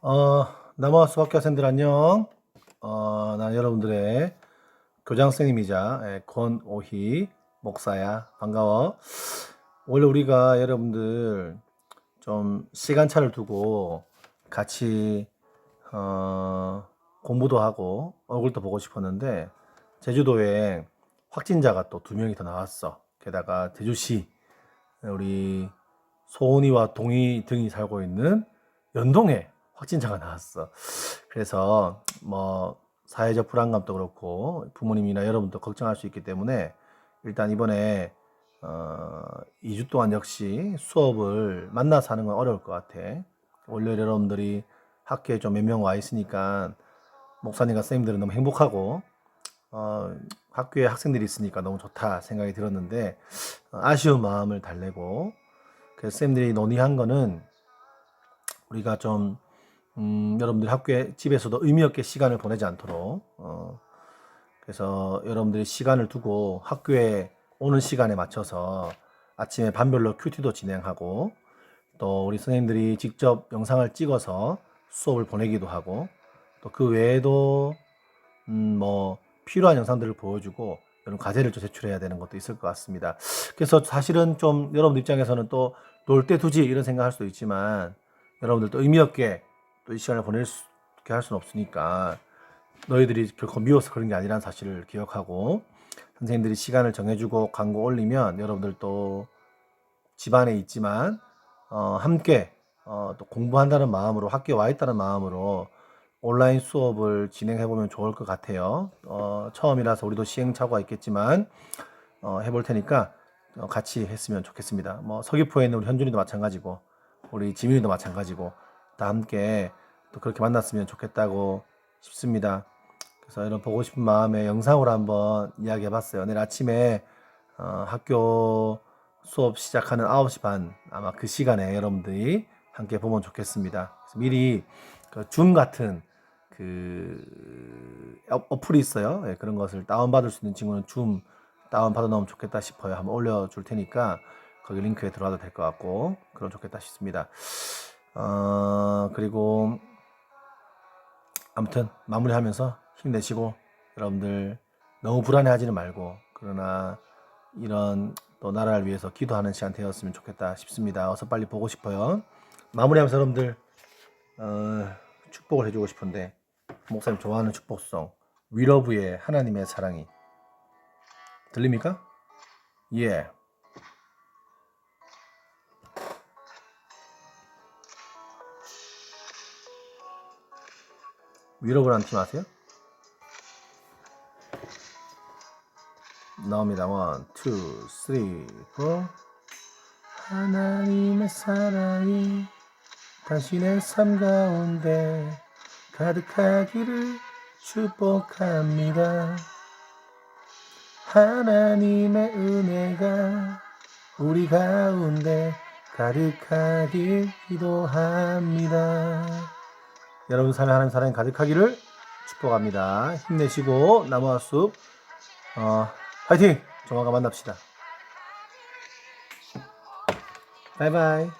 어, 남아와수 학교 학생들 안녕. 어, 난 여러분들의 교장 선생님이자 예, 권오희 목사야. 반가워. 원래 우리가 여러분들 좀 시간차를 두고 같이 어, 공부도 하고 얼굴도 보고 싶었는데 제주도에 확진자가 또 두 명이 더 나왔어. 게다가 제주시 우리 소은이와 동희 등이 살고 있는 연동에 확진자가 나왔어. 그래서 뭐 사회적 불안감도 그렇고 부모님이나 여러분도 걱정할 수 있기 때문에 일단 이번에 어 2주 동안 역시 수업을 만나서 하는 건 어려울 것 같아. 월요일 여러분들이 학교에 좀 몇 명 와 있으니까 목사님과 선생님들은 너무 행복하고 어, 학교에 학생들이 있으니까 너무 좋다 생각이 들었는데 어, 아쉬운 마음을 달래고 그래서 쌤들이 논의한 거는 우리가 좀 음, 여러분들 학교에 집에서도 의미 없게 시간을 보내지 않도록 어, 그래서 여러분들이 시간을 두고 학교에 오는 시간에 맞춰서 아침에 반별로 큐티도 진행하고 또 우리 선생님들이 직접 영상을 찍어서 수업을 보내기도 하고 또 그 외에도 음, 뭐 필요한 영상들을 보여주고 이런 과제를 좀 제출해야 되는 것도 있을 것 같습니다. 그래서 사실은 좀 여러분들 입장에서는 또 놀 때 두지 이런 생각할 수도 있지만 여러분들도 의미 없게 또 이 시간을 보낼 수 있게 할 수는 없으니까 너희들이 결코 미워서 그런 게 아니라는 사실을 기억하고 선생님들이 시간을 정해주고 광고 올리면 여러분들도 집안에 있지만 어, 함께 어, 또 공부한다는 마음으로 학교에 와 있다는 마음으로 온라인 수업을 진행해 보면 좋을 것 같아요. 어, 처음이라서 우리도 시행착오가 있겠지만 어, 해볼 테니까 어, 같이 했으면 좋겠습니다. 뭐 서귀포에 있는 우리 현준이도 마찬가지고 우리 지민이도 마찬가지고 다 함께 또 그렇게 만났으면 좋겠다고 싶습니다. 그래서 이런 보고 싶은 마음에 영상으로 한번 이야기해 봤어요. 내일 아침에 어, 학교 수업 시작하는 9시 반 아마 그 시간에 여러분들이 함께 보면 좋겠습니다. 미리 그 줌 같은 그 어- 어플이 있어요. 예, 그런 것을 다운받을 수 있는 친구는 줌 다운받아 놓으면 좋겠다 싶어요. 한번 올려줄 테니까 거기 링크에 들어가도 될 것 같고 그럼 좋겠다 싶습니다. 어, 그리고 아무튼 마무리하면서 힘내시고 여러분들 너무 불안해하지는 말고 그러나 이런 또 나라를 위해서 기도하는 시간 되었으면 좋겠다 싶습니다. 어서 빨리 보고 싶어요. 마무리하면서 여러분들 어, 축복을 해주고 싶은데 목사님 좋아하는 축복성 위러브의 하나님의 사랑이 들립니까? 예. 위러브라는 팀 아세요? 나옵니다. 원, 투, 쓰리, 포. 하나님의 사랑이 당신의 삶 가운데 가득하기를 축복합니다. 하나님의 은혜가 우리 가운데 가득하길 기도합니다. 여러분 삶에 하나님 사랑이 가득하기를 축복합니다. 힘내시고 나무와 숲 어, 화이팅! 조만간 만납시다. 바이바이.